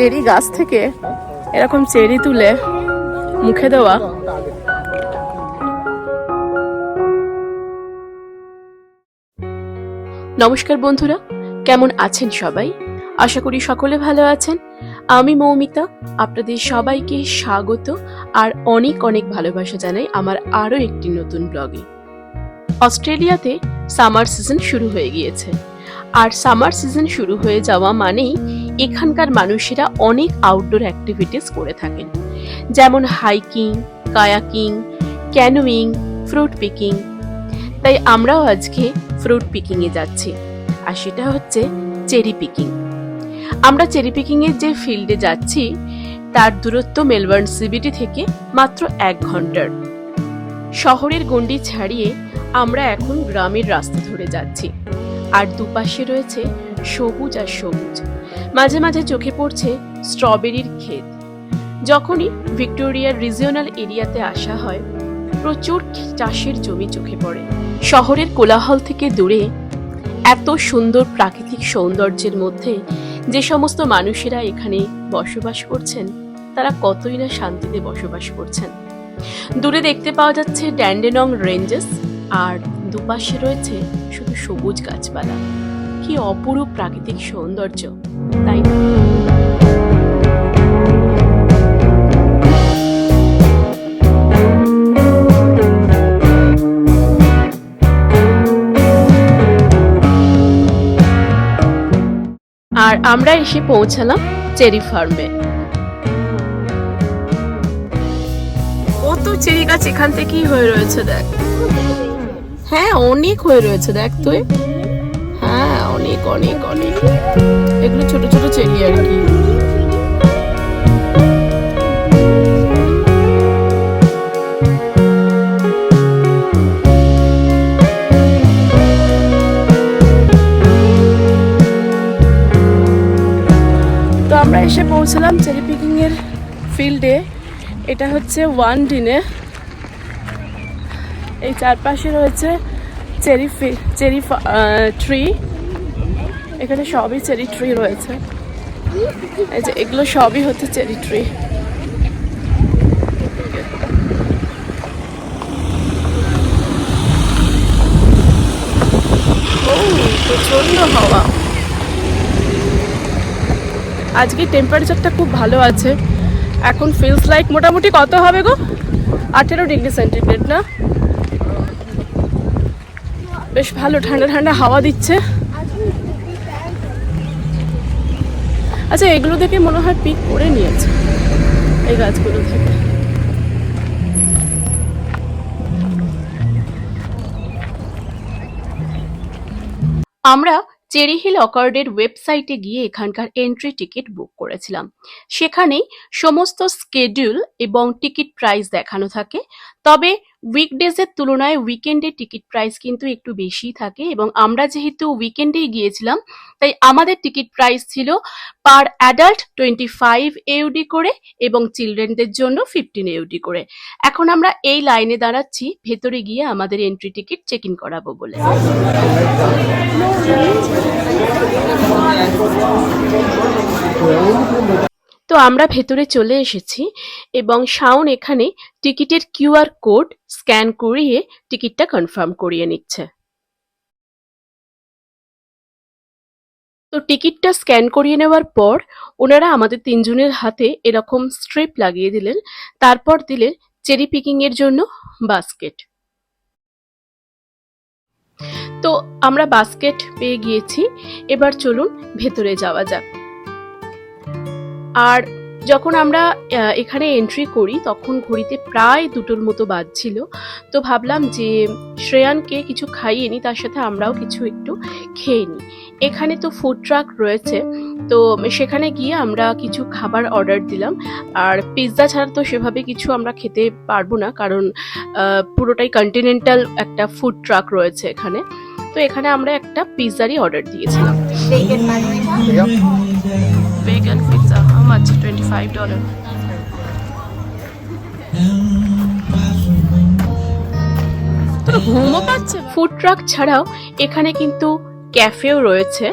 Cherry গাছ থেকে এরকম চেরি তুলে মুখে দেওয়া। নমস্কার বন্ধুরা, কেমন আছেন সবাই? আশা করি সকলে ভালো আছেন। আমি মৌমিতা, আপনাদের সবাইকে স্বাগত আর অনেক অনেক ভালোবাসা জানাই আমার আরও একটি নতুন ব্লগে। অস্ট্রেলিয়াতে সামার সিজন শুরু হয়ে গিয়েছে। আর সামার সিজন শুরু হয়ে যাওয়া মানেই এখানকার মানুষেরা অনেক আউটডোর অ্যাক্টিভিটিস করে থাকেন। যেমন hiking kayaking canoeing fruit picking তাই আমরাও আজকে ফ্রুট পিকিংয়ে যাচ্ছি, আর সেটা হচ্ছে চেরি পিকিং আমরা চেরি পিকিংয়ের যে ফিল্ডে যাচ্ছি, তার দূরত্ব মেলবোর্ন সিবিটি থেকে মাত্র এক ঘণ্টার। শহরের গণ্ডি ছাড়িয়ে আমরা এখন গ্রামের রাস্তা ধরে যাচ্ছি, আর দুপাশে রয়েছে সবুজ আর সবুজ। মাঝে মাঝে চোখে পড়ছে স্ট্রবেরির ক্ষেত। যখনই ভিক্টোরিয়ার রিজিওনাল এরিয়াতে আসা হয়, প্রচুর চাষের জমি চোখে পড়ে। শহরের কোলাহল থেকে দূরে এত সুন্দর প্রাকৃতিক সৌন্দর্যের মধ্যে যে সমস্ত মানুষেরা এখানে বসবাস করছেন, তারা কতই না শান্তিতে বসবাস করছেন। দূরে দেখতে পাওয়া যাচ্ছে ড্যান্ডেনং রেঞ্জেস, আর দুপাশে রয়েছে শুধু সবুজ গাছপালা। কি অপরূপ প্রাকৃতিক সৌন্দর্য, তাই আর আমরা এসে পৌঁছালাম চেরি ফার্মে। কত চেরি গাছ এখান থেকেই হয়ে রয়েছে, দেখ। হ্যাঁ অনেক হয়ে রয়েছে, দেখ তুই। অনেক অনেক অনেক এগুলো ছোট ছোট চেরি আর কি। তো আমরা এসে পৌঁছলাম চেরি পিকিং এর ফিল্ডে এটা হচ্ছে ওয়ান ডিনে এই চারপাশে রয়েছে চেরি চেরি ট্রি এখানে সবই চেরি ট্রি রয়েছে। এই যে এগুলো সবই হচ্ছে চেরি ট্রি হাওয়া। আজকে টেম্পারেচারটা খুব ভালো আছে। এখন ফিলস লাইক মোটামুটি কত হবে গো? আঠেরো ডিগ্রি সেন্টিগ্রেড না? বেশ ভালো ঠান্ডা ঠান্ডা হাওয়া দিচ্ছে। আচ্ছা এগুলো দেখে মনে হয় পিক করে নিয়েছে এই গাছগুলো থেকে। আমরা চেরি হিল অকার্ডের ওয়েবসাইটে গিয়ে এখানকার এন্ট্রি টিকিট বুক করেছিলাম। সেখানে সমস্ত স্কেডিউল এবং টিকিট প্রাইস দেখানো থাকে। তবে উইকডেজের তুলনায় উইকেন্ডে টিকিট প্রাইস কিন্তু একটু বেশিই থাকে এবং আমরা যেহেতু উইকেন্ডেই গিয়েছিলাম, তাই আমাদের টিকিট প্রাইস ছিল per adult twenty five AUD করে এবং চিলড্রেনদের জন্য ফিফটিন এউডি করে। এখন আমরা এই লাইনে দাঁড়াচ্ছি, ভেতরে গিয়ে আমাদের এন্ট্রি টিকিট চেক ইন করাবো বলে। তো আমরা ভেতরে চলে এসেছি এবং শাওন এখানে টিকিটের কিউআর কোড স্ক্যান করিয়ে টিকিটটা কনফার্ম করিয়ে নিচ্ছে। তো টিকিটটা স্ক্যান করিয়ে নেওয়ার পর ওনারা আমাদের তিনজনের হাতে এরকম স্ট্রিপ লাগিয়ে দিলেন, তারপর দিলেন চেরি পিকিং এর জন্য বাস্কেট। তো আমরা বাস্কেট পেয়ে গিয়েছি, এবার চলুন ভেতরে যাওয়া যাক। আর যখন আমরা এখানে এন্ট্রি করি তখন ঘড়িতে প্রায় দুটোর মতো বাজছিল। তো ভাবলাম যে শ্রেয়ানকে কিছু খাইয়ে নিই তার সাথে আমরাও কিছু একটু খেয়ে নিই এখানে তো ফুড ট্রাক রয়েছে তো সেখানে গিয়ে আমরা কিছু খাবার অর্ডার দিলাম। আর পিৎজা ছাড়া তো সেভাবে কিছু আমরা খেতে পারব না কারণ পুরোটাই কন্টিনেন্টাল একটা ফুড ট্রাক রয়েছে এখানে। তো এখানে আমরা একটা পিৎজারই অর্ডার দিয়েছিলাম। Much 25 dollar ঘুমও পাচ্ছে ফুড ট্রাক ছাড়াও এখানে কিন্তু ক্যাফেও রয়েছে।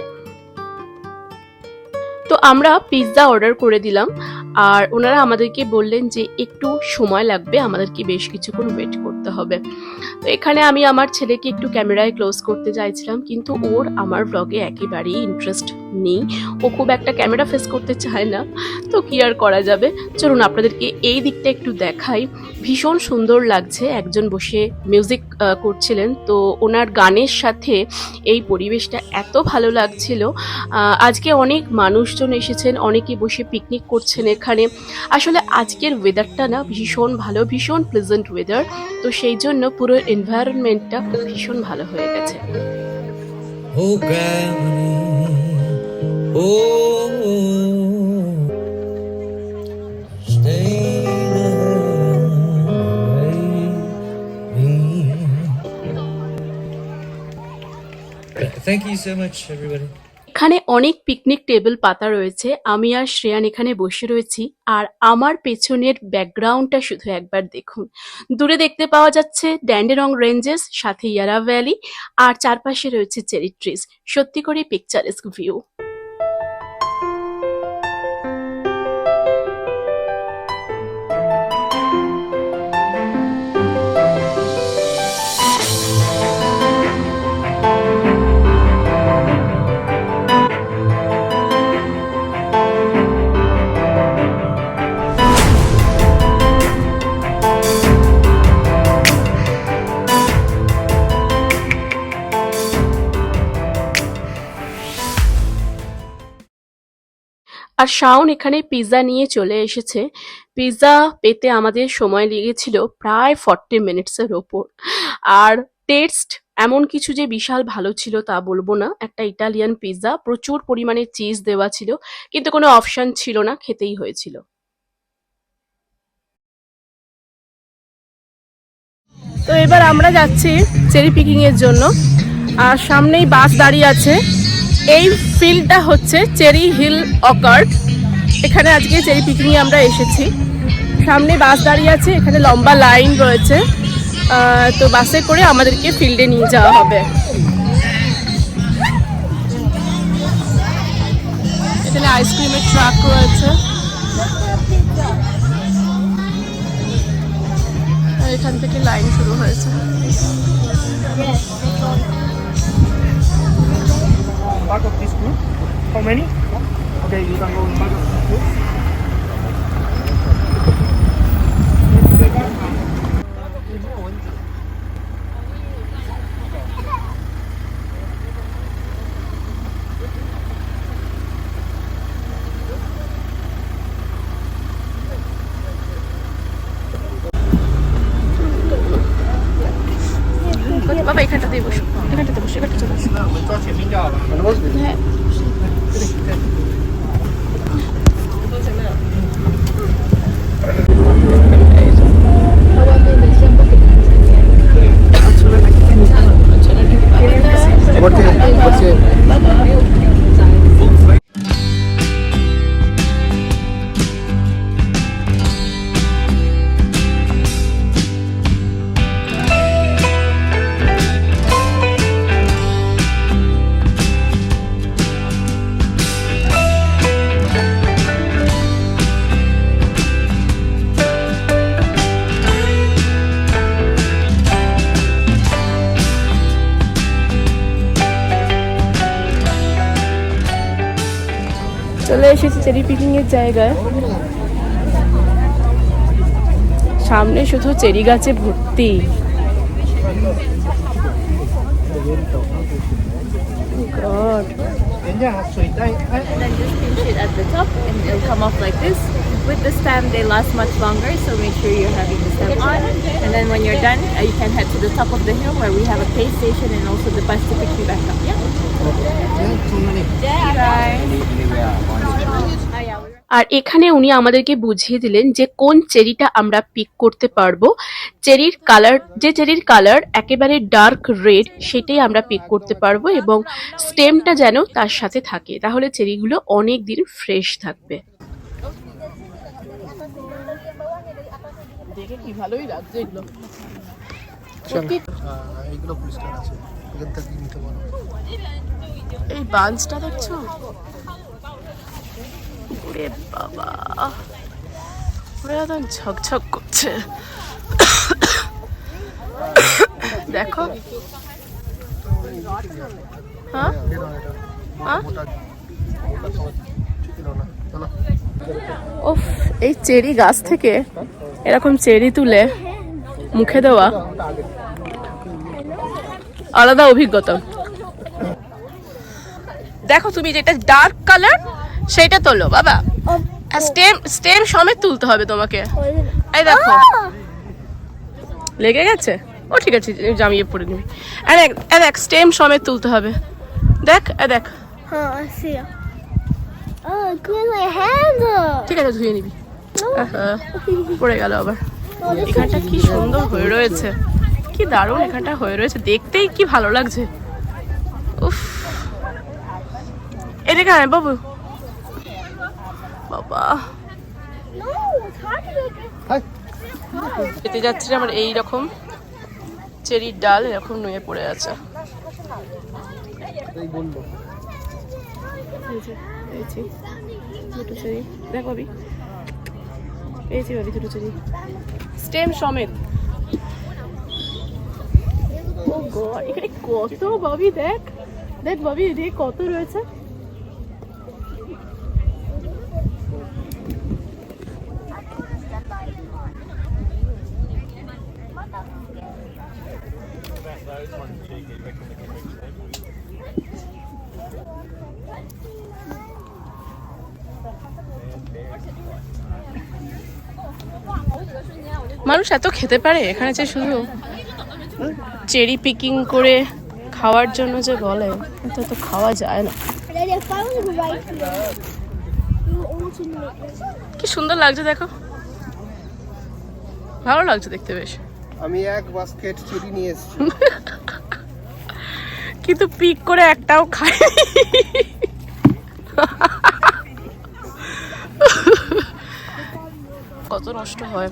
তো আমরা পিৎজা অর্ডার করে দিলাম। আর ওনারা আমাদেরকে বললেন যে একটু সময় লাগবে আমাদেরকে বেশ কিছুক্ষণ ওয়েট করতে হবে। তো এখানে আমি আমার ছেলেকে একটু ক্যামেরায় ক্লোজ করতে চাইছিলাম, কিন্তু ওর আমার ব্লগে একেবারেই ইন্টারেস্ট নেই। ও খুব একটা ক্যামেরা ফেস করতে চায় না, তো কি আর করা যাবে? চলুন আপনাদেরকে এই দিকটা একটু দেখাই। ভীষণ সুন্দর লাগছে, একজন বসে মিউজিক করছিলেন, তো ওনার গানের সাথে এই পরিবেশটা এত ভালো লাগছিল। আজকে অনেক মানুষজন এসেছেন, অনেকে বসে পিকনিক করছেন এখানে। আসলে আজকের ওয়েদারটা না ভীষণ ভালো, ভীষণ প্লেজেন্ট ওয়েদার তো সেই জন্য পুরো এনভায়রনমেন্টটা ভীষণ ভালো হয়ে গেছে Oh. Oh, stay there. Thank you so much, everybody. এখানে অনেক পিকনিক টেবিল পাতা রয়েছে। আমি আর শ্রেয়ান এখানে বসে রয়েছি। আর আমার পেছনের ব্যাকগ্রাউন্ডটা শুধু একবার দেখুন। দূরে দেখতে পাওয়া যাচ্ছে ড্যান্ডেরং রেঞ্জেস সাথে ইয়ারা ভ্যালি আর চারপাশে রয়েছে চেরি ট্রিজ সত্যি করে পিকচারেস্ক ভিউ আর শাওন এখানে পিৎজা নিয়ে চলে এসেছে। পিৎজা পেতে আমাদের সময় লেগেছিল প্রায় ফর্টি মিনিটসের ওপর। আর টেস্ট এমন কিছু যে বিশাল ভালো ছিল তা বলব না। একটা ইটালিয়ান পিৎজা প্রচুর পরিমাণে চিজ দেওয়া ছিল, কিন্তু কোনো অপশন ছিল না, খেতেই হয়েছিল। তো এবার আমরা যাচ্ছি চেরি পিকিং এর জন্য। আর সামনেই বাস দাঁড়িয়ে আছে। এই ফিল্ডটা হচ্ছে চেরি হিল অকার্ড এখানে আজকে চেরি পিকিংয়ে আমরা এসেছি। সামনে বাস দাঁড়িয়ে আছে, এখানে লম্বা লাইন রয়েছে। তো বাসে করে আমাদেরকে ফিল্ডে নিয়ে যাওয়া হবে। এখানে আইসক্রিমের ট্রাক রয়েছে। এখান থেকে লাইন শুরু হয়েছে। Of this group. How many? Okay, you can go in of this group. বাবা এখানটাতেই বসো এখানটাতে বসো এখানটা চলে আসো। হ্যাঁ চলে এসেছি চেরি পিকিং এর জায়গায় সামনে শুধু চেরি গাছে ভর্তি God. And yeah, so it, I, I, And then just pinch it at the top and it'll come off like this. With the stem, they last much longer, so make sure you're having the stem on. And then when you're done, uh, you can head to the top of the hill where we have a pay station and also the bus to pick you back up. Yeah. আর এখানে উনি আমাদেরকে বুঝিয়ে দিলেন যে কোন চেরিটা আমরা pick করতে পারব। চেরির কালার যে চেরির কালার একেবারে ডার্ক রেড সেটাই আমরা পিক করতে পারব এবং স্টেমটা যেন তার সাথে থাকে। তাহলে চেরিগুলো অনেক দিন ফ্রেশ থাকবে। দেখে কি ভালোই লাগছে এগুলো। এইগুলো পরিষ্কার আছে। এখান থেকে নিতে পারো এই বাঞ্চটা দেখছ? ওরে বাবা। ওরা একদম ঝকঝক করছে। দেখো। হ্যাঁ? হ্যাঁ? উফ এই চেরি গাছ থেকে এরকম চেরি তুলে মুখে দেওয়া। আলাদা অভিজ্ঞতা। দেখো তুমি যেটা ডার্ক কালার সেটা তোলো বাবা। স্টেম স্টেম সমেত তুলতে হবে তোমাকে। এই দেখো। লেগে গেছে? ও ঠিক আছে জামিয়ে পড়ে নিবি আর এক এক স্টেম সমেত তুলতে হবে। দেখ এ দেখ. Oh, up. ঠিক আছে ধুয়ে নিবি। পড়ে গেল আবার। Oh, এখানটা কি সুন্দর হয়ে রয়েছে। কি দারুণ এখানটা হয়ে রয়েছে। দেখতেই কি ভালো লাগছে। উফ। এদিকে আয় বাবু। বাবা. পেতে যাচ্ছে আমার এই রকম চেরির ডাল এরকম নুয়ে পড়ে আছে। দুটো চেরি। দেখ ভাবি পেয়েছি ভাবি দুটো চেরি। স্টেম সমেত। ও গড এখানে কত ভাবি দেখ। দেখ ভাবি এদিকে কত রয়েছে। মানুষ এত খেতে পারে এখানে যে শুধু চেরি পিকিং করে খাওয়ার জন্য যে বলে কিন্তু তো খাওয়া যায় না. কি সুন্দর লাগছে দেখো ভালো লাগছে দেখতে বেশ আমি এক বাস্কেট চেরি নিয়ে এসেছি। কিন্তু পিক করে একটাও খাই কত নষ্ট হয়।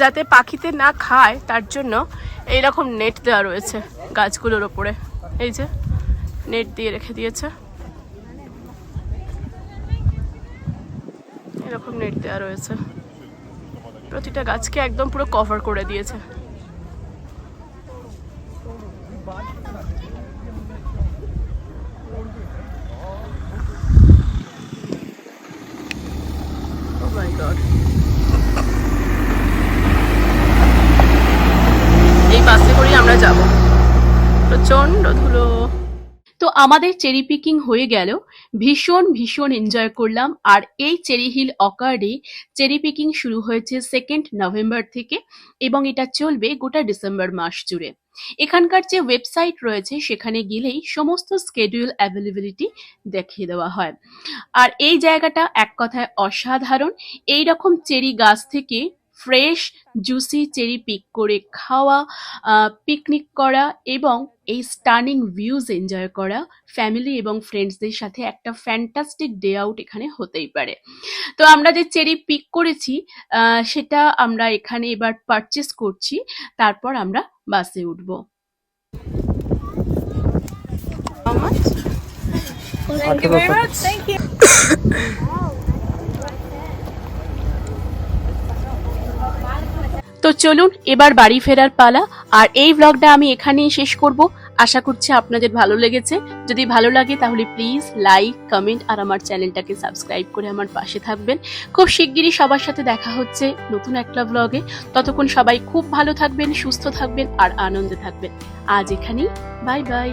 যাতে পাখিতে না খায়, তার জন্য এইরকম নেট দেওয়া রয়েছে গাছগুলোর ওপরে। এই যে নেট দিয়ে রেখে দিয়েছে। এরকম নেট দেওয়া রয়েছে। প্রতিটা গাছকে একদম পুরো কভার করে দিয়েছে Oh my God. এই বাসে করেই আমরা যাব প্রচণ্ড ধুলো তো আমাদের চেরি পিকিং হয়ে গেল। ভীষণ ভীষণ এনজয় করলাম। আর এই চেরি হিল অকার্ডে চেরি পিকিং শুরু হয়েছে সেকেন্ড নভেম্বর থেকে এবং এটা চলবে গোটা ডিসেম্বর মাস জুড়ে। এখানকার যে ওয়েবসাইট রয়েছে সেখানে গেলেই সমস্ত স্কেডিউল অ্যাভেলেবিলিটি দেখিয়ে দেওয়া হয়। আর এই জায়গাটা এক কথায় অসাধারণ। এই রকম চেরি গাছ থেকে ফ্রেশ জুসি চেরি পিক করে খাওয়া পিকনিক করা এবং এই স্টানিং ভিউজ এনজয় করা ফ্যামিলি এবং ফ্রেন্ডসদের সাথে একটা ফ্যান্টাস্টিক ডে আউট এখানে হতেই পারে তো আমরা যে চেরি পিক করেছি আহ, সেটা আমরা এখানে এবার পারচেস করছি তারপর আমরা বাসে উঠব Thank you very much. Thank you. তো চলুন, এবার বাড়ি ফেরার পালা। আর এই ব্লগটা আমি এখানেই শেষ করব। আশা করছি আপনাদের ভালো লেগেছে। যদি ভালো লাগে তাহলে প্লিজ লাইক কমেন্ট আর আমার চ্যানেলটাকে সাবস্ক্রাইব করে আমার পাশে থাকবেন। খুব শিগগিরই সবার সাথে দেখা হচ্ছে নতুন একটা ব্লগে ততক্ষণ সবাই খুব ভালো থাকবেন, সুস্থ থাকবেন আর আনন্দে থাকবেন। আজ এখানেই। Bye bye